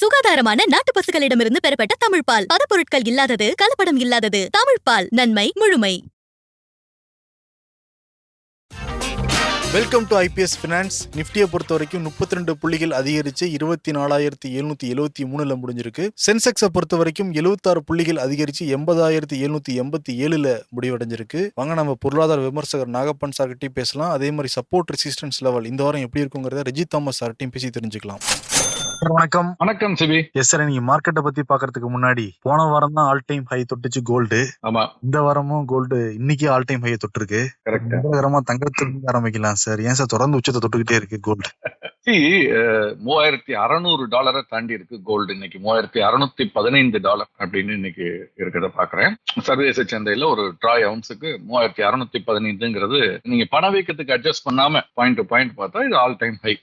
சுகாதாரமான நாட்டு பசுகளிடமிருந்து பெறப்பட்ட தமிழ் பால். பதப்பொருட்கள் இல்லாதது கலப்படம் இல்லாதது. தமிழ் பால் நன்மை முழுமை. வெல்கம் டு ஐபிஎஸ் ஃபினான்ஸ் நிஃப்டியை பொறுத்த வரைக்கும் முப்பத்தி ரெண்டு புள்ளிகள் அதிகரித்து இருபத்தி நாலாயிரத்தி எழுநூத்தி எழுபத்தி மூணுல முடிஞ்சிருக்கு. சென்செக்ஸை பொறுத்த வரைக்கும் எழுபத்தாறு புள்ளிகள் அதிகரித்து எண்பதாயிரத்தி எழுநூத்தி எண்பத்தி ஏழுல முடிவடைஞ்சிருக்கு. வாங்க நம்ம பொருளாதார விமர்சகர் நாகப்பன் சார்கிட்டையும் பேசலாம். அதே மாதிரி சப்போர்ட் ரெசிஸ்டன்ஸ் லெவல் இந்த வாரம் எப்படி இருக்குங்கிறத ரஜித் தாமஸ் சார்கிட்டையும் பேசி தெரிஞ்சுக்கலாம். வணக்கம். வணக்கம் சிபி. எஸ் சார் நீங்க மார்க்கெட்டை பத்தி பாக்குறதுக்கு முன்னாடி போன வாரம் தான் ஆல் டைம் ஹை தொட்டுச்சு கோல்டு ஆமா. இந்த வாரமும் கோல்டு இன்னைக்கு ஆல் டைம் ஹை தொட்டிருக்கு. கரெக்ட் தங்கத்திலிருந்து ஆரம்பிக்கலாம் சார் ஏன் சார் தொடர்ந்து உச்சத்தை தொட்டுக்கிட்டே இருக்கு கோல்டு மூவாயிரத்தி அறநூறு டாலரை தாண்டி இருக்கு கோல்டு இன்னைக்கு. மூவாயிரத்தி அறுநூத்தி பதினைந்து டாலர் அப்படின்னு இன்னைக்கு இருக்கிறத பாக்குறேன். சர்வதேச சந்தையில ஒரு ட்ராய் அவுன்ஸுக்கு மூவாயிரத்தி அறுநூத்தி பதினைந்துங்கிறது நீங்க பணவீக்கத்துக்கு அட்ஜஸ்ட் பண்ணாம பாயிண்ட் டு பாயிண்ட் பார்த்தா இது ஆல் டைம் ஹை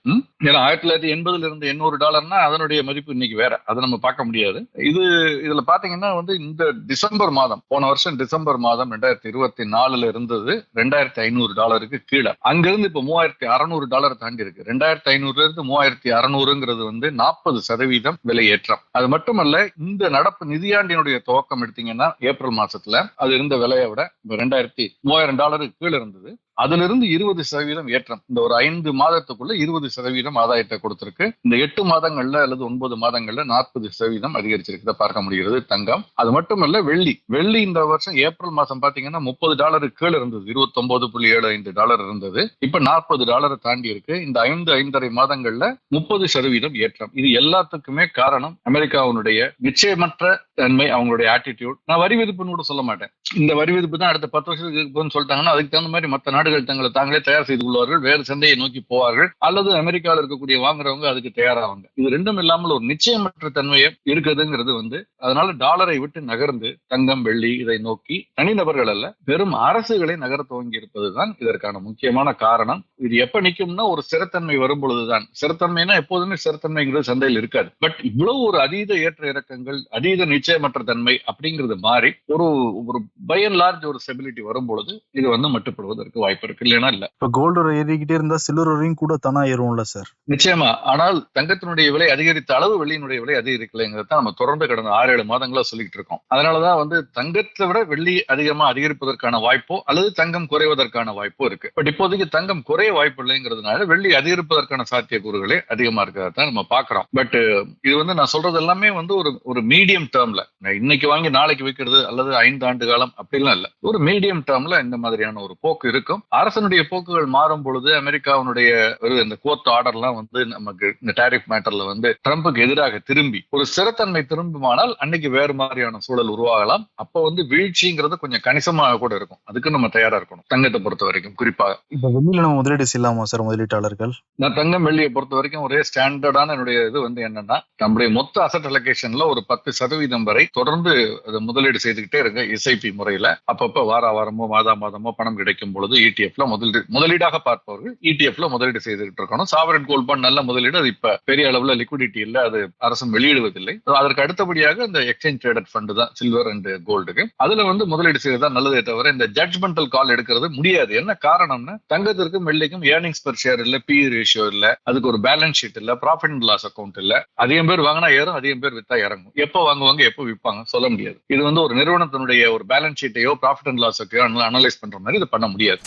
ஏன்னா ஆயிரத்தி தொள்ளாயிரத்தி எண்பதுல இருந்து எண்ணூறு டாலர்னா அதனுடைய மதிப்பு இன்னைக்கு வேற. அதை நம்ம பார்க்க முடியாது. இது இதுல பாத்தீங்கன்னா வந்து இந்த டிசம்பர் மாதம் போன வருஷம் டிசம்பர் மாதம் ரெண்டாயிரத்தி இருபத்தி நாலுல இருந்தது ரெண்டாயிரத்தி ஐநூறு டாலருக்கு கீழே. அங்கிருந்து இப்ப மூவாயிரத்தி அறுநூறு டாலர் தாண்டி இருக்கு. ரெண்டாயிரத்தி ஐநூறு ஐநூறுல இருந்து மூவாயிரத்தி அறுநூறுங்கிறது வந்து நாற்பது சதவீதம் விலையேற்றம் அது மட்டுமல்ல இந்த நடப்பு நிதியாண்டினுடைய துவக்கம் எடுத்தீங்கன்னா ஏப்ரல் மாசத்துல அது இருந்த விலையை விட ரெண்டாயிரத்தி மூவாயிரம் டாலருக்கு கீழே இருந்தது. அதிலிருந்து இருபது சதவீதம் ஏற்றம். இந்த ஒரு ஐந்து மாதத்துக்குள்ள இருபது சதவீதம் ஆதாயத்தை கொடுத்திருக்கு. இந்த எட்டு மாதங்கள்ல அல்லது ஒன்பது மாதங்கள்ல நாற்பது சதவீதம் அதிகரிச்சிருக்கிறத பார்க்க முடிகிறது தங்கம். அது மட்டுமல்ல வெள்ளி. வெள்ளி இந்த வருஷம் ஏப்ரல் மாசம் பாத்தீங்கன்னா முப்பது டாலருக்கு கீழே இருந்தது. இருபத்தி ஒன்பது புள்ளி ஏழு ஐந்து டாலர் இருந்தது. இப்ப நாற்பது டாலரை தாண்டி இருக்கு. இந்த ஐந்து ஐந்தரை மாதங்கள்ல முப்பது சதவீதம் ஏற்றம். இது எல்லாத்துக்குமே காரணம் அமெரிக்காவுடைய நிச்சயமற்ற தன்மை அவங்களுடைய ஆட்டிடியூட் நான் வரி விதிப்புன்னு கூட சொல்ல மாட்டேன். இந்த வரி விதிப்பு தான் அடுத்த பத்து வருஷத்துக்கு இருக்குன்னு சொல்லிட்டாங்கன்னா அதுக்கு தகுந்த மாதிரி மற்ற நாடு நாடுகள் தங்களை தாங்களே தயார் செய்து கொள்வார்கள் வேறு சந்தையை நோக்கி போவார்கள் அல்லது அமெரிக்காவில் இருக்கக்கூடிய வாங்குறவங்க அதுக்கு தயாராவாங்க. இது ரெண்டும் இல்லாமல் ஒரு நிச்சயமற்ற தன்மையை இருக்குதுங்கிறது வந்து அதனால டாலரை விட்டு நகர்ந்து தங்கம் வெள்ளி இதை நோக்கி தனிநபர்கள் அல்ல பெரும் அரசுகளை நகர துவங்கி இருப்பதுதான் இதற்கான முக்கியமான காரணம். இது எப்ப நிக்கும்னா ஒரு ஸ்திரத்தன்மை வரும் பொழுதுதான் ஸ்திரத்தன்மைனா எப்போதுமே ஸ்திரத்தன்மைங்கிறது சந்தையில் இருக்காது. பட் இவ்வளவு ஒரு அதீத ஏற்ற இறக்கங்கள் அதீத நிச்சயமற்ற தன்மை அப்படிங்கிறது மாறி ஒரு ஒரு பை அண்ட் லார்ஜ் ஒரு ஸ்டெபிலிட்டி வரும் பொழுது இது வந்து மட்டுப்படுவதற்கு வாய்ப்பு இருக்கு. இல்லைன்னா இல்ல. இப்ப கோல்டு ஏறிக்கிட்டே இருந்தா சில்வர் வரையும் கூட தானா ஏறும்ல சார் நிச்சயமா. ஆனால் தங்கத்தினுடைய விலை அதிகரித்த அளவு வெள்ளியினுடைய விலை அதிகரிக்கலைங்கிறத நம்ம தொடர்ந்து கடந்த ஆறு ஏழு மாதங்களா சொல்லிட்டு இருக்கோம். அதனாலதான் வந்து தங்கத்தை விட வெள்ளி அதிகமா அதிகரிப்பதற்கான வாய்ப்போ அல்லது தங்கம் குறைவதற்கான வாய்ப்போ இருக்கு. பட் இப்போதைக்கு தங்கம் குறைய வாய்ப்பு இல்லைங்கிறதுனால வெள்ளி அதிகரிப்பதற்கான சாத்தியக்கூறுகளே அதிகமா இருக்கிறத நம்ம பாக்குறோம் பட் இது வந்து நான் சொல்றது எல்லாமே வந்து ஒரு ஒரு மீடியம் டேர்ம்ல இன்னைக்கு வாங்கி நாளைக்கு விற்கிறது அல்லது ஐந்து ஆண்டு காலம் அப்படிலாம் இல்ல. ஒரு மீடியம் டேர்ம்ல இந்த மாதிரியான ஒரு போக்கு இருக்கும். அரசனுடைய போக்குகள் மாறும் பொழுது அமெரிக்காவினுடைய ஒரு இந்த கோர்ட் ஆர்டர்லாம் வந்து நமக்கு இந்த டாரிஃப் மேட்டர்ல வந்து ட்ரம்புக்கு எதிராக திரும்பி ஒரு ஸ்திரத்தன்மை திரும்புமானால் அன்னைக்கு வேறு மாதிரியான சூழல் உருவாகலாம். அப்ப வந்து வீழ்ச்சிங்கிறது கொஞ்சம் கணிசமாக கூட இருக்கும். அதுக்கு நம்ம தயாரா இருக்கணும் தங்கத்தை பொறுத்த வரைக்கும். குறிப்பாக இப்ப வெளியில நம்ம முதலீடு செய்யலாமா சார் முதலீட்டாளர்கள்? நான் தங்கம் வெள்ளியை பொறுத்த வரைக்கும் ஒரே ஸ்டாண்டர்டான என்னுடைய இது வந்து என்னன்னா நம்முடைய மொத்த அசட் அலோகேஷன்ல ஒரு பத்து சதவீதம் வரை தொடர்ந்து அதை முதலீடு செய்துக்கிட்டே இருங்க எஸ்ஐபி முறையில. அப்பப்ப வார வாரமோ மாதா மாதமோ பணம் கிடைக்கும் பொழுது இடிஎஃப்ல முதலீடு முதலீடாக பார்ப்பவர்கள் இடிஎஃப்ல முதலீடு செய்துகிட்டு இருக்கணும். சாவரன் கோல்ட் பாண்ட் நல்ல முதலீடு அது இப்ப பெரிய அளவுல லிக்விடிட்டி இல்ல அது அரசும் வெளியிடுவதில்லை. அதற்கு அடுத்தபடியாக இந்த எக்ஸ்சேஞ்ச் ட்ரேடட் ஃபண்ட் தான் சில்வர் அண்ட் கோல்டுக்கு அதுல வந்து முதலீடு செய்யறதா நல்லதே தவிர இந்த ஜட்ஜ்மெண்டல் கால் எடுக்கிறது முடியாது. என்ன காரணம்னா தங்கத்திற்கும் வெள்ளிக்கும் ஏர்னிங்ஸ் பெர் ஷேர் இல்ல பி ரேஷியோ இல்ல அதுக்கு ஒரு பேலன்ஸ் ஷீட் இல்ல ப்ராஃபிட் அண்ட் லாஸ் அக்கௌண்ட் இல்ல. அதிகம் பேர் வாங்கினா ஏறும் அதிகம் பேர் வித்தா இறங்கும். எப்போ வாங்குவாங்க எப்போ விற்பாங்க சொல்ல முடியாது. இது வந்து ஒரு நிறுவனத்தினுடைய ஒரு பேலன்ஸ் ஷீட்டையோ ப்ராஃபிட் அண்ட் லாஸையோ அனலைஸ் பண்ற மாதிரி இது பண்ண முடியாது.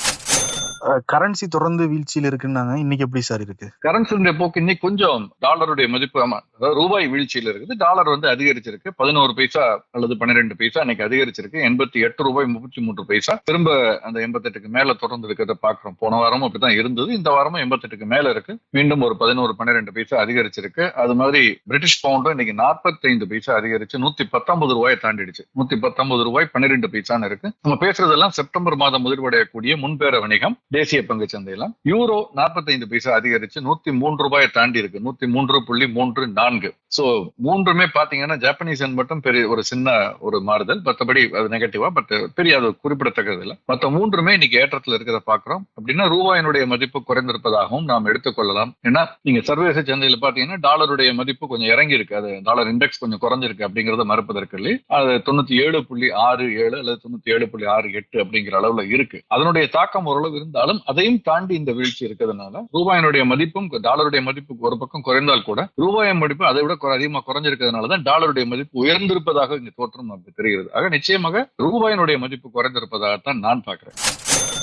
கரன்சி தொடர்ந்து வீழ்ச்சியில் இருக்குன்னாங்க. இன்னைக்கு எப்படி சார் இருக்கு? கரன்சியுடைய போக்கு இன்னைக்கு கொஞ்சம் டாலருடைய மதிப்பு ஆமா அதாவது ரூபாய் வீழ்ச்சியில் இருக்குது. டாலர் வந்து அதிகரிச்சிருக்கு. பதினோரு பைசா அல்லது பன்னிரெண்டு பைசா இன்னைக்கு அதிகரிச்சிருக்கு. எண்பத்தி எட்டு ரூபாய் முப்பத்தி மூன்று பைசா. திரும்ப அந்த எண்பத்தெட்டுக்கு மேல தொடர்ந்து இருக்கிறத பாக்குறோம் போன வாரமும் அப்படிதான் இருந்தது. இந்த வாரமும் எண்பத்தெட்டுக்கு மேல இருக்கு. மீண்டும் ஒரு பதினோரு பன்னிரெண்டு பைசா அதிகரிச்சிருக்கு. அது மாதிரி பிரிட்டிஷ் பவுண்டும் இன்னைக்கு நாற்பத்தைந்து பைசா அதிகரிச்சு நூத்தி பத்தொன்பது ரூபாயை தாண்டிடுச்சு. நூத்தி பத்தொன்பது ரூபாய் பன்னிரெண்டு பைசான்னு இருக்கு. நம்ம பேசுறதெல்லாம் செப்டம்பர் மாதம் முதல்வடையக்கூடிய முன்பேர வணிகம் தேசிய பங்கு சந்தையில யூரோ நாற்பத்தைந்து பைசா அதிகரிச்சு நூத்தி மூன்று ரூபாயை தாண்டி இருக்கு. நூத்தி மூன்று புள்ளி மூன்று நான்கு. சோ மூன்றுமே பாத்தீங்கன்னா ஜாப்பனீஸ் என் மட்டும் பெரிய ஒரு சின்ன ஒரு மாறுதல். மற்றபடி அது நெகட்டிவா பட் பெரிய அது குறிப்பிடத்தக்கது இல்லை மற்ற மூன்றுமே இன்னைக்கு ஏற்றத்துல இருக்கிறத பாக்குறோம். அப்படின்னா ரூபாயினுடைய மதிப்பு குறைந்திருப்பதாகவும் நாம் எடுத்துக்கொள்ளலாம். ஏன்னா நீங்க சர்வதேச சந்தையில பாத்தீங்கன்னா டாலருடைய மதிப்பு கொஞ்சம் இறங்கி இருக்கு அது டாலர் இண்டெக்ஸ் கொஞ்சம் குறைஞ்சிருக்கு அப்படிங்கறத மறுப்பதற்கு இல்லை. அது தொண்ணூத்தி ஏழு புள்ளி ஆறு ஏழு அல்லது தொண்ணூத்தி ஏழு புள்ளி ஆறு எட்டு அப்படிங்கிற அளவுல இருக்கு. அதனுடைய தாக்கம் ஓரளவு இருந்தாலும் இருந்தாலும் அதையும் தாண்டி இந்த வீழ்ச்சி இருக்கிறதுனால ரூபாயினுடைய மதிப்பும் டாலருடைய மதிப்பு ஒரு பக்கம் குறைந்தால் கூட ரூபாயின் மதிப்பு அதை விட குறை- அதிகமா குறைஞ்சிருக்கிறதுனால தான் டாலருடைய மதிப்பு உயர்ந்திருப்பதாக இங்க தோற்றம் நமக்கு தெரிகிறது. ஆக நிச்சயமாக ரூபாயினுடைய மதிப்பு குறைந்திருப்பதாகத்தான் நான் பார்க்கிறேன்.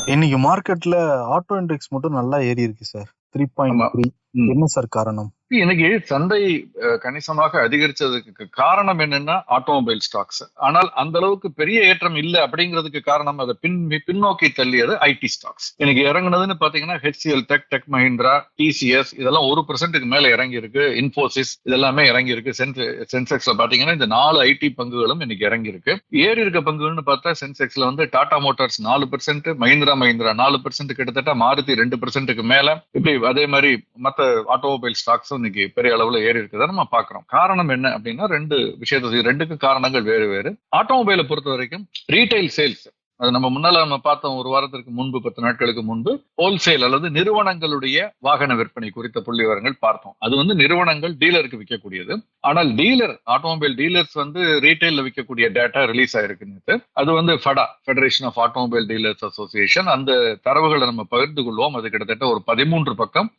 இன்னைக்கு மார்க்கெட்ல ஆட்டோ இண்டெக்ஸ் மட்டும் நல்லா ஏறி இருக்கு சார் த்ரீ பாயிண்ட். என்ன சார் காரணம்? இன்னைக்கு சந்தை கணிசமாக அதிகரிச்சதுக்கு காரணம் என்னன்னா ஆட்டோமொபைல் ஸ்டாக்ஸ். ஆனால் அந்த அளவுக்கு பெரிய ஏற்றம் இல்ல அப்படிங்கிறதுக்கு காரணம் அதை பின் பின்னோக்கி தள்ளியது ஐடி ஸ்டாக்ஸ். இன்னைக்கு இறங்குனதுன்னு பாத்தீங்கன்னா HCL Tech Tech Mahindra TCS இதெல்லாம் ஒரு பர்சன்ட்டுக்கு மேல இறங்கி இருக்கு இன்ஃபோசிஸ் இதெல்லாமே இறங்கி இருக்கு சென்செக்ஸ்ல பாத்தீங்கன்னா இந்த நாலு ஐடி பங்குகளும் இன்னைக்கு இறங்கி இருக்கு ஏறி இருக்க பங்குகள்னு பார்த்தா சென்செக்ஸ்ல வந்து டாடா மோட்டார்ஸ் நாலு பெர்சென்ட் மஹிந்திரா மஹிந்திரா நாலு பெர்சென்ட் கிட்டத்தட்ட மாருதி ரெண்டு பெர்சென்ட்டுக்கு மேல. இப்படி அதே மாதிரி மத்த ஆட்டோமொபைல் ஸ்டாக்ஸும் இன்னைக்கு பெரிய அளவுல ஏறி இருக்குதா நம்ம பாக்குறோம் காரணம் என்ன அப்படின்னா ரெண்டு விஷயத்தை ரெண்டுக்கு காரணங்கள் வேறு வேறு. ஆட்டோமொபைலை பொறுத்த வரைக்கும் ரீட்டைல் சேல்ஸ் அது நம்ம முன்னால நம்ம பார்த்தோம் ஒரு வாரத்திற்கு முன்பு பத்து நாட்களுக்கு முன்பு ஹோல்சேல் அல்லது நிறுவனங்களுடைய வாகன விற்பனை குறித்த புள்ளி விவரங்கள் பார்த்தோம். அது வந்து நிறுவனங்கள் டீலருக்கு விற்கக்கூடியது. ஆனால் டீலர் ஆட்டோமொபைல் டீலர்ஸ் வந்து ரீட்டைல விற்கக்கூடிய டேட்டா ரிலீஸ் ஆயிருக்கு அது வந்து FADA federation of automobile dealers association அந்த தரவுகளை நம்ம பகிர்ந்து கொள்வோம். அது கிட்டத்தட்ட ஒரு பதிமூன்று பக்கம்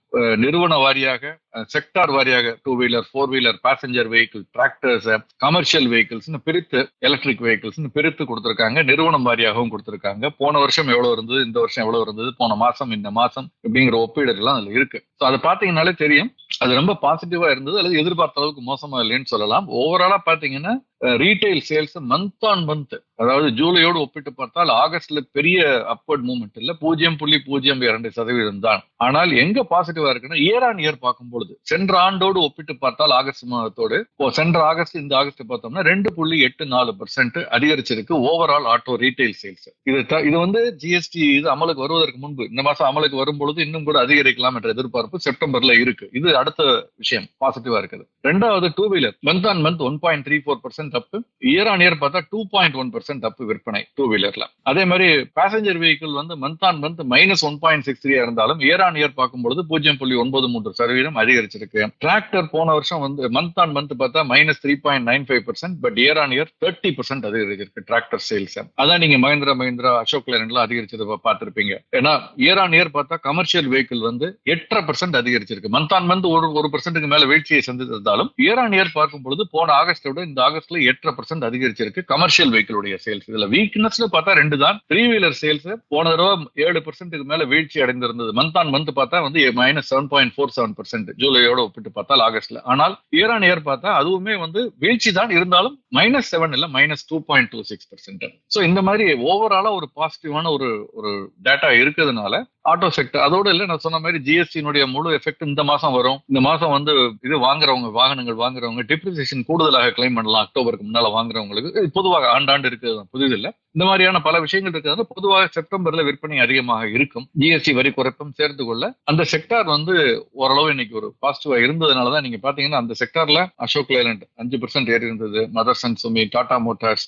நிறுவன வாரியாக செக்டார் வாரியாக two wheeler four wheeler passenger vehicle tractors commercial வெஹிக்கிள்ஸ்னு பிரித்து எலக்ட்ரிக் வெஹிக்கிள்ஸ்னு பிரித்து கொடுத்துருக்காங்க. நிறுவனம் வாரியாகவும் கொடுத்துருக்காங்க. போன வருஷம் எவ்வளவு இருந்தது இந்த வருஷம் எவ்வளவு இருந்தது போன மாசம் இந்த மாசம் அப்படிங்கிற ஒப்பீடு எல்லாம் அதுல இருக்கு. ஸோ அதை பாத்தீங்கன்னாலே தெரியும். அது ரொம்ப பாசிட்டிவா இருந்தது அல்லது எதிர்பார்த்த அளவுக்கு மோசமா இல்லைன்னு சொல்லலாம். ஓவராலா பாத்தீங்கன்னா retail sales month on month அதாவது ஜூலையோடு ஒப்பிட்டு பார்த்தால் ஆகஸ்ட்ல பெரிய அப்வர்ட் மூவ்மெண்ட் இல்ல. பூஜ்ஜியம் புள்ளி பூஜ்ஜியம் இரண்டு சதவீதம் தான். ஆனால் எங்க பாசிட்டிவா இருக்குன்னா இயர் ஆன் இயர் பார்க்கும் பொழுது. சென்ற ஆண்டோடு ஒப்பிட்டு பார்த்தால் ஆகஸ்ட் மாதத்தோடு சென்ற ஆகஸ்ட் இந்த ஆகஸ்ட் பார்த்தோம்னா ரெண்டு புள்ளி எட்டு நாலு பர்சன்ட் அதிகரிச்சிருக்கு ஓவரால் ஆட்டோ ரீட்டைல் சேல்ஸ் இது இது வந்து ஜிஎஸ்டி இது அமலுக்கு வருவதற்கு முன்பு இந்த மாசம் அமலுக்கு வரும் பொழுது இன்னும் கூட அதிகரிக்கலாம் என்ற எதிர்பார்ப்பு செப்டம்பர்ல இருக்கு. இது அடுத்த விஷயம் பாசிட்டிவா இருக்குது. ரெண்டாவது two wheeler month on month one point three four percent percent up year on year பார்த்தா two point one percent up விற்பனை டூ வீலர்ல அதே மாதிரி பேசஞ்சர் வெஹிக்கிள் வந்து month on month minus one point six three இருந்தாலும் year on year பார்க்கும்போது பூஜ்ஜியம் புள்ளி ஒன்பது மூன்று சதவீதம் அதிகரிச்சிருக்கு. டிராக்டர் போன வருஷம் வந்து மந்த் ஆன் மந்த் பார்த்தா minus three point nine five percent but year on year thirty percent அதிகரிச்சிருக்கு டிராக்டர் சேல்ஸ் அதான் நீங்க மஹிந்திரா மஹிந்திரா அசோக் லேலண்ட்ல அதிகரிச்சது பார்த்திருப்பீங்க. ஏன்னா இயர் ஆன் இயர் பார்த்தா கமர்ஷியல் வெஹிக்கிள் வந்து எட்டரை பர்சன்ட் அதிகரிச்சிருக்கு. மந்த் ஆன் மந்த் ஒரு ஒரு பர்சன்ட்டுக்கு மேல வீழ்ச்சியை சந்தித்திருந்தாலும் இயர் ஆன் இயர் பார்க்கும் பொழுது போன ஆகஸ்டை விட இந்த ஆகஸ்ட்ல எட்டரை பர்சன்ட் அதிகரிச்சிருக்கு. கமர்ஷியல் வெஹிக்கிளுடைய சேல்ஸ் இதுல வீக்னஸ்ல பார்த்தா ரெண்டு தான். த்ரீ வீலர் சேல்ஸ் போன தடவை ஏழு பர்சன்ட்டுக்கு மேல வீழ்ச்சி அடைந்திருந்தது. மந்த் ஆன் மந்த் பார்த்தா வந்து minus seven point four seven percent ஜூலையோட ஒப்பிட்டு பார்த்தால் ஆகஸ்ட்ல. ஆனால் இயர் ஆன் இயர் பார்த்தா அதுவுமே வந்து வீழ்ச்சி தான். இருந்தாலும் மைனஸ் செவன் இல்ல minus two point two six percent so இந்த மாதிரி ஓவராலா ஒரு பாசிட்டிவான ஒரு ஒரு டேட்டா இருக்கிறதுனால ஆட்டோ செக்டர் அதோட இல்ல நான் சொன்ன மாதிரி ஜிஎஸ்டியினுடைய முழு எஃபெக்ட் இந்த மாசம் வரும். இந்த மாசம் வந்து இது வாங்குறவங்க வாகனங்கள் வாங்குறவங்க டிப்ரிசியேஷன் கூடுதலாக கிளைம் பண்ணலாம். அக்டோபருக்கு முன்னால வாங்குறவங்களுக்கு. இது பொதுவாக ஆண்டாண்டு இருக்கிறது புதிதில்லை. இந்த மாதிரியான பல விஷயங்கள் இருக்கிறது. பொதுவாக செப்டம்பர்ல விற்பனை அதிகமாக இருக்கும். ஜிஎஸ்டி வரி குறைப்பும் சேர்த்து கொள்ள அந்த செக்டார் வந்து ஓரளவு இன்னைக்கு ஒரு பாசிட்டிவா இருந்ததுனாலதான் நீங்க பாத்தீங்கன்னா அந்த செக்டார்ல அசோக் லேலண்ட் அஞ்சு பர்சன்ட் ஏறி இருந்தது Motherson Sumi Tata Motors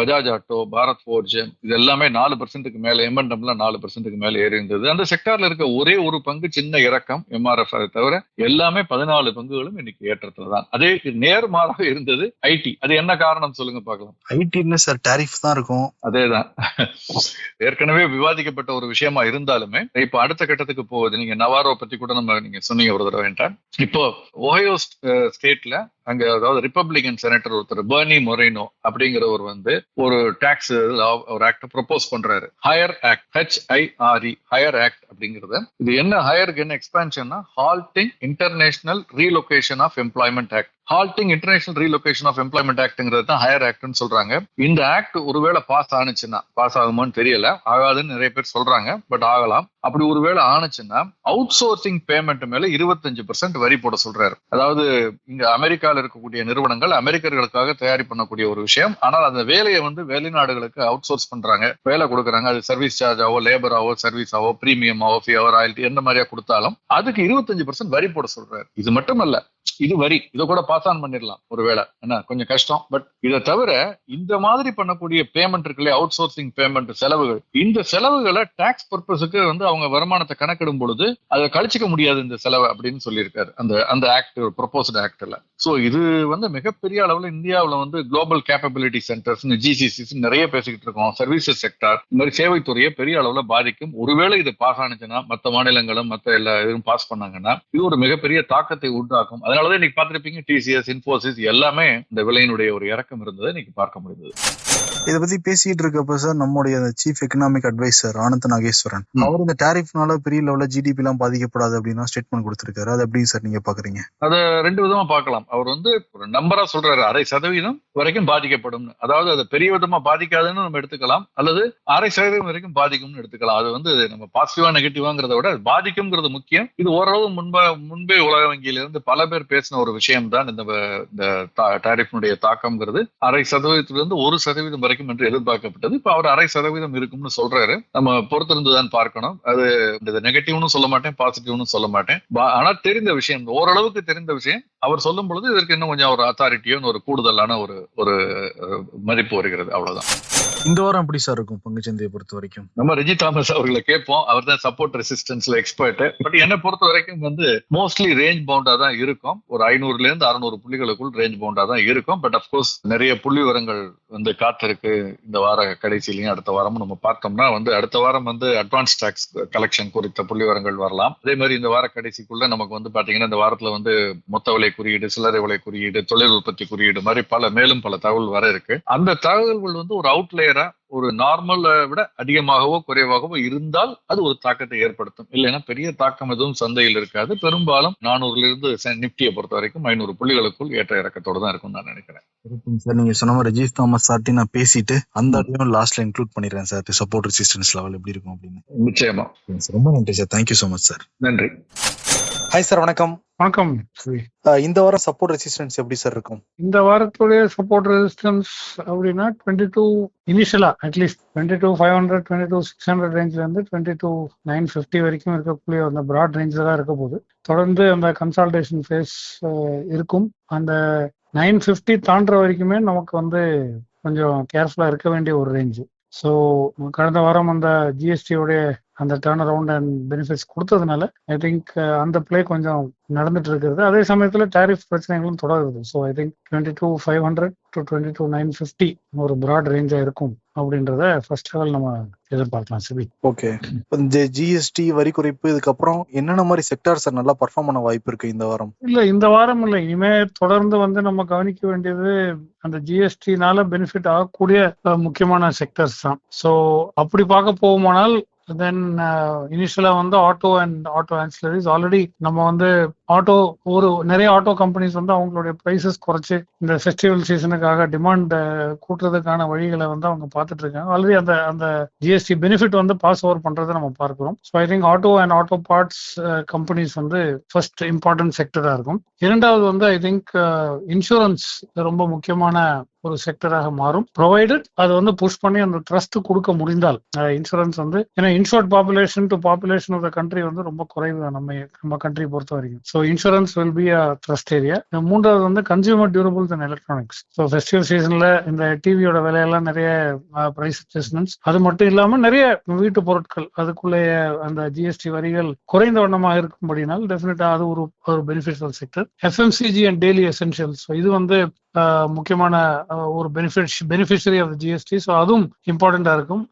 Bajaj Auto Bharat Forge இது எல்லாமே நாலு பர்சன்ட்டுக்கு மேல எம்என்டம்ல நாலு பர்சன்ட்டுக்கு மேல ஏறி இருந்தது அந்த செக்டார்ல இருக்க ஒரே ஒரு பங்கு சின்ன இறக்கம் எம்ஆர்எஃப் தவிர எல்லாமே பதினாலு பங்குகளும் இன்னைக்கு ஏற்றத்துல தான். அதே நேர்மாறாக இருந்தது ஐடி அது என்ன காரணம் சொல்லுங்க பாக்கலாம் ஐடின்னு சார் டேரிஃப் தான் இருக்கும். அதேதான். ஏற்கனவே விவாதிக்கப்பட்ட ஒரு விஷயமா இருந்தாலுமே இப்ப அடுத்த கட்டத்துக்கு போகுது நீங்க நவாரோ பத்தி கூட நம்ம நீங்க சொன்னீங்க ஒரு தடவை வேண்டாம் இப்போ ஓஹியோ ஸ்டேட்ல அங்க அதாவது ரிப்பப்ளிகன் செனட்டர் ஒருத்தர் பர்னி மொரைனோ அப்படிங்கிறவர் வந்து ஒரு டாக்ஸ் ஒரு ஆக்ட் ப்ரொபோஸ் பண்றாரு. Hire act H I R E hire act அப்படிங்கிறது. இது என்ன ஹையருக்கு என்ன expansion halting international relocation of employment act halting international relocation of employment ஆக்ட்ங்கிறது தான் ஹையர் ஆக்ட்னு சொல்றாங்க. இந்த ஆக்ட் ஒருவேளை பாஸ் ஆனுச்சுன்னா பாஸ் ஆகுமான்னு தெரியல. ஆகாதுன்னு நிறைய பேர் சொல்றாங்க பட் ஆகலாம். அப்படி ஒருவேளை ஆனுச்சுன்னா அவுட் சோர்சிங் பேமெண்ட் மேல இருபத்தஞ்சு பெர்சென்ட் வரி போட சொல்றாரு. அதாவது இங்க அமெரிக்காவில் இருக்கக்கூடிய நிறுவனங்கள் அமெரிக்கர்களுக்காக தயாரி பண்ணக்கூடிய ஒரு விஷயம். ஆனால் அந்த வேலையை வந்து வெளிநாடுகளுக்கு அவுட் சோர்ஸ் பண்றாங்க. வேலை கொடுக்குறாங்க. அது சர்வீஸ் சார்ஜாவோ லேபராவோ சர்வீஸாவோ பிரீமியமாவோ ஃபியோ ராயல்ட்டி எந்த மாதிரியா கொடுத்தாலும் அதுக்கு இருபத்தஞ்சு பர்சன்ட் வரி போட சொல்றாரு. இது மட்டும் அல்ல இது வரி. இதை கூட பாஸ் ஆன் பண்ணிடலாம். ஒருவேளை என்ன கொஞ்சம் கஷ்டம். பட் இதை தவிர இந்த மாதிரி பண்ணக்கூடிய பேமெண்ட் இருக்குல்ல அவுட் சோர்சிங் பேமெண்ட் செலவுகள். இந்த செலவுகளை டாக்ஸ் பர்பஸுக்கு வந்து அவங்க வருமானத்தை கணக்கிடும் பொழுது அதை கழிச்சிக்க முடியாது இந்த செலவு அப்படின்னு சொல்லியிருக்காரு. அந்த அந்த ஆக்ட் ப்ரொபோஸ்ட் ஆக்ட்ல சோ இது வந்து மிகப்பெரிய அளவுல இந்தியாவில் வந்து குளோபல் கேப்பபிலிட்டி சென்டர்ஸ் ஜிசிசிஸ் நிறைய பேசிக்கிட்டு இருக்கோம். சர்வீசஸ் செக்டார் இந்த மாதிரி சேவைத்துறையை பெரிய அளவுல பாதிக்கும். ஒருவேளை இது பாஸ் ஆனிச்சுன்னா மத்த மாநிலங்களும் மத்த எல்லா இதுவும் பாஸ் பண்ணாங்கன்னா இது ஒரு மிகப்பெரிய தாக்கத்தை உண்டாக்கும். அதனாலதான் இன்னைக்கு பார்த்துருப்பீங்க டிசிஎஸ் இன்போசிஸ் எல்லாமே இந்த விலையினுடைய ஒரு இறக்கம் இருந்ததை இன்னைக்கு பார்க்க முடிந்தது. இதை பத்தி பேசிட்டு இருக்கப்ப சார் நம்முடைய chief economic adviser Anand Nageswaran. அவர் இந்த டேரிஃப்னால பெரிய லெவல்ல ஜிடிபி எல்லாம் பாதிக்கப்படாது அப்படின்னு ஸ்டேட்மெண்ட் கொடுத்திருக்காரு. அது எப்படி சார் நீங்க பாக்குறீங்க? அதை ரெண்டு விதமா பார்க்கலாம் அவர் வந்து ஒரு நம்பரா சொல்றாரு அரை சதவீதம் வரைக்கும் பாதிக்கப்படும் அதாவது அது பெரிய விதமா பாதிக்காதுன்னு நம்ம எடுத்துக்கலாம் அல்லது அரை சதவீதம் வரைக்கும் பாதிக்கும்னு எடுத்துக்கலாம். அது வந்து நம்ம பாசிட்டிவா நெகட்டிவாங்கிறத விட பாதிக்கும்ங்கிறது முக்கியம். இது ஓரளவு முன்ப முன்பே உலக வங்கியில இருந்து பல பேர் பேசின ஒரு விஷயம் தான் இந்த இந்த டாரிஃபினுடைய தாக்கம்ங்கிறது. அரை சதவீதத்திலிருந்து ஒரு சதவீதம் வரைக்கும் என்று எதிர்பார்க்கப்பட்டது. இப்ப அவர் அரை சதவீதம் இருக்கும்னு சொல்றாரு. நம்ம பொறுத்திருந்து தான் பார்க்கணும். அது இந்த நெகட்டிவ்னு சொல்ல மாட்டேன் பாசிட்டிவ்னு சொல்ல மாட்டேன். ஆனா தெரிந்த விஷயம் ஓரளவுக்கு தெரிந்த விஷயம் அவர் சொல்லும் பொழுது இதற்கு இன்னும் கொஞ்சம் ஒரு அத்தாரிட்டியோ ஒரு கூடுதலான ஒரு ஒரு மதிப்பு வருகிறது. அவ்வளவுதான். இந்த வாரம் எப்படி சார் இருக்கும் பங்குச்சந்தையை பொறுத்த வரைக்கும்? நம்ம ரெஜி தாமஸ் அவர்களை கேட்போம். அவர் தான் சப்போர்ட் ரெசிஸ்டன்ஸ்ல எக்ஸ்பர்ட் பட் என்னை பொறுத்த வரைக்கும் வந்து மோஸ்ட்லி ரேஞ்ச் பவுண்டா தான் இருக்கும். ஒரு ஐநூறுல இருந்து அறுநூறு புள்ளிகளுக்குள் ரேஞ்ச் பவுண்டா தான் இருக்கும். பட் அப்கோர்ஸ் நிறைய புள்ளி விவரங்கள் வந்து காத்திருக்கு. இந்த வார கடைசியிலையும் அடுத்த வாரமும் நம்ம பார்த்தோம்னா வந்து அடுத்த வாரம் வந்து அட்வான்ஸ் டாக்ஸ் கலெக்ஷன் குறித்த புள்ளி விவரங்கள் வரலாம். அதே மாதிரி இந்த வார கடைசிக்குள்ள நமக்கு வந்து பாத்தீங்கன்னா இந்த வாரத்துல வந்து மொத்த விலை குறியீடு சில்லறை விலை குறியீடு தொழில் உற்பத்தி குறியீடு மாதிரி பல மேலும் பல தகவல் வர இருக்கு. அந்த தகவல்கள் வந்து ஒரு அவுட்லேயரா ஒரு நார்மலை விட அதிகமாகவோ குறைவாகவோ இருந்தால் அது ஒரு தாக்கத்தை ஏற்படுத்தும். இல்லைன்னா பெரிய தாக்கம் எதுவும் சந்தையில் இருக்காது. பெரும்பாலும் நானூறுல இருந்து நிப்டியை பொறுத்த வரைக்கும் ஐநூறு புள்ளிகளுக்குள் ஏற்ற இறக்கத்தோட தான் இருக்கும் நான் நினைக்கிறேன். சார். நீங்க சொன்ன மாதிரி ரஜீவ் தாமஸ் சார்ட்டி நான் பேசிட்டு அந்த ஆடியும் லாஸ்ட்ல இன்க்ளூட் பண்ணிடுறேன் சார். சப்போர்ட் ரெசிஸ்டன்ஸ் லெவல் எப்படி இருக்கும் அப்படின்னு. நிச்சயமா. ரொம்ப நன்றி sir. Thank you so much sir நன்றி. ஹாய் சார் வணக்கம். வணக்கம் இந்த வாரம் சப்போர்ட் ரெசிஸ்டன்ஸ் எப்படி சார் இருக்கும்? இந்த வாரத்துடைய சப்போர்ட் ரெசிஸ்டன்ஸ் அப்படின்னா twenty two initially at least twenty two five hundred twenty two six hundred ரேஞ்ச்ல இருந்து டுவெண்ட்டி டூ நைன் ஃபிஃப்டி வரைக்கும் இருக்கக்கூடிய அந்த ப்ராட் ரேஞ்சில் தான் இருக்க போகுது. தொடர்ந்து அந்த கன்சால்டேஷன் ஃபேஸ் இருக்கும். அந்த நைன் ஃபிஃப்டி தாண்டுற வரைக்குமே நமக்கு வந்து கொஞ்சம் கேர்ஃபுல்லா இருக்க வேண்டிய ஒரு ரேஞ்சு ஸோ கடந்த வாரம் அந்த ஜிஎஸ்டியோடைய அந்த டேர்ன் அரவுண்ட் அண்ட் பெனிஃபிட்ஸ் கொடுத்ததுனால ஐ திங்க் அந்த ப்ளே கொஞ்சம் நடந்துட்டு இருக்கிறது அதே சமயத்துல டாரிஃப் பிரச்சனைகளும் தொடருது. So I think twenty two five hundred to twenty two nine fifty ஒரு ப்ராட் ரேஞ்சா இருக்கும் அப்படின்றத ஃபர்ஸ்ட் லெவல் நம்ம எதிர்பார்க்கலாம் சிபி. ஓகே இந்த ஜிஎஸ்டி வரி குறைப்பு இதுக்கப்புறம் என்னென்ன மாதிரி செக்டார் சார் நல்லா பர்ஃபார்ம் பண்ண வாய்ப்பு இருக்கு இந்த வாரம்? இல்ல இந்த வாரம் இல்ல. இனிமே தொடர்ந்து வந்து நம்ம கவனிக்க வேண்டியது அந்த ஜிஎஸ்டினால பெனிஃபிட் ஆகக்கூடிய முக்கியமான செக்டர்ஸ் தான். ஸோ அப்படி பார்க்க போகுமானால் தென் இனிஷியலா uh, வந்து auto and auto ancillaries already நம்ம வந்து ஆட்டோ ஒரு நிறைய ஆட்டோ கம்பெனிஸ் வந்து அவங்களுடைய ப்ரைசஸ் குறைச்சு இந்த ஃபெஸ்டிவல் சீசனுக்காக டிமாண்ட் கூட்டுறதுக்கான வழிகளை வந்து அவங்க பார்த்துட்டு இருக்காங்க. ஆல்ரெடி அந்த அந்த ஜிஎஸ்டி பெனிஃபிட் வந்து பாஸ் ஓவர் பண்றதை நம்ம பார்க்கிறோம். So I think auto and auto parts companies வந்து ஃபர்ஸ்ட் இம்பார்ட்டன்ட் செக்டரா இருக்கும். இரண்டாவது வந்து ஐ திங்க் இன்சூரன்ஸ் ரொம்ப முக்கியமான ஒரு செக்டராக மாறும். ப்ரொவைடட் அது வந்து புஷ் பண்ணி அந்த ட்ரஸ்ட் கொடுக்க முடிந்தால் இன்சூரன்ஸ் வந்து ஏன்னா insured population to population of the country வந்து ரொம்ப குறைவு தான் நம்ம நம்ம கண்ட்ரி பொறுத்த வரைக்கும். So insurance will be a trust area மூன்றாவது வந்து consumer durables and electronics so festival சீசன்ல இந்த டிவியோட விலையெல்லாம் நிறைய பிரைஸ் அட்ஜஸ்ட்மெண்ட்ஸ் அது மட்டும் இல்லாம நிறைய வீட்டு பொருட்கள் அதுக்குள்ளேயே அந்த ஜிஎஸ்டி வரிகள் குறைந்த வண்ணமாக இருக்கும்படினால் டெஃபினட்டா அது ஒரு ஒரு beneficial sector FMCG and daily essentials இது வந்து முக்கியமான ஒரு benefit beneficiary of GST so அதுவும் இம்பார்ட்டண்டா இருக்கும்.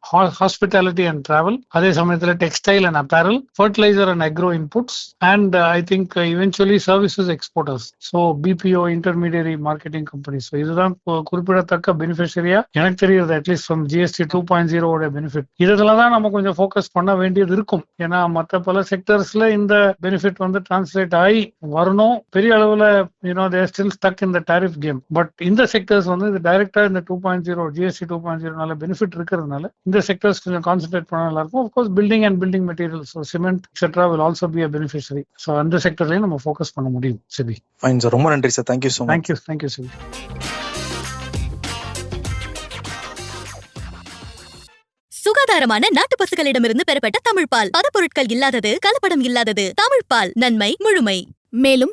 ஹாஸ்பிட்டாலிட்டி அண்ட் டிராவல் அதே சமயத்துல textile and apparel fertiliser and agro inputs and I think eventually services exporters so BPO intermediary marketing company so இதுதான் குறிப்பிடத்தக்க பெனிஃபிஷரியா எனக்கு தெரியுது at least from GST two point ஜீரோட benefit இதுல தான் நம்ம கொஞ்சம் ஃபோக்கஸ் பண்ண வேண்டியது இருக்கும். ஏன்னா மற்ற பல செக்டர்ஸ்ல இந்த பெனிஃபிட் வந்து டிரான்ஸ்லேட் ஆகி வரணும். பெரிய அளவுல you know there still stuck இந்த டாரிஃப் கேம் பட் இந்த செக்டர்ஸ் வந்து இது டைரக்டா இந்த two point zero GST two point ஜீரோனால benefit இருக்கிறதுனால இந்த செக்டர்ஸ் கொஞ்சம் கான்சென்ட்ரேட் பண்ண நல்லா இருக்கும் course building and building materials cement etcetera will also be a beneficiary so அந்த செக்டர்லயும் நம்ம ஃபோக்கஸ் பண்ண முடியும் சிபி. ஃபைன் சார் ரொம்ப நன்றி sir thank you so thank you thank you Sibi. சுகாதாரமான நாட்டு பசுகளிடமிருந்து பெறப்பட்ட தமிழ் பால். பதப்பொருட்கள் இல்லாதது கலப்படம் இல்லாதது தமிழ் பால். நன்மை முழுமை. மேலும்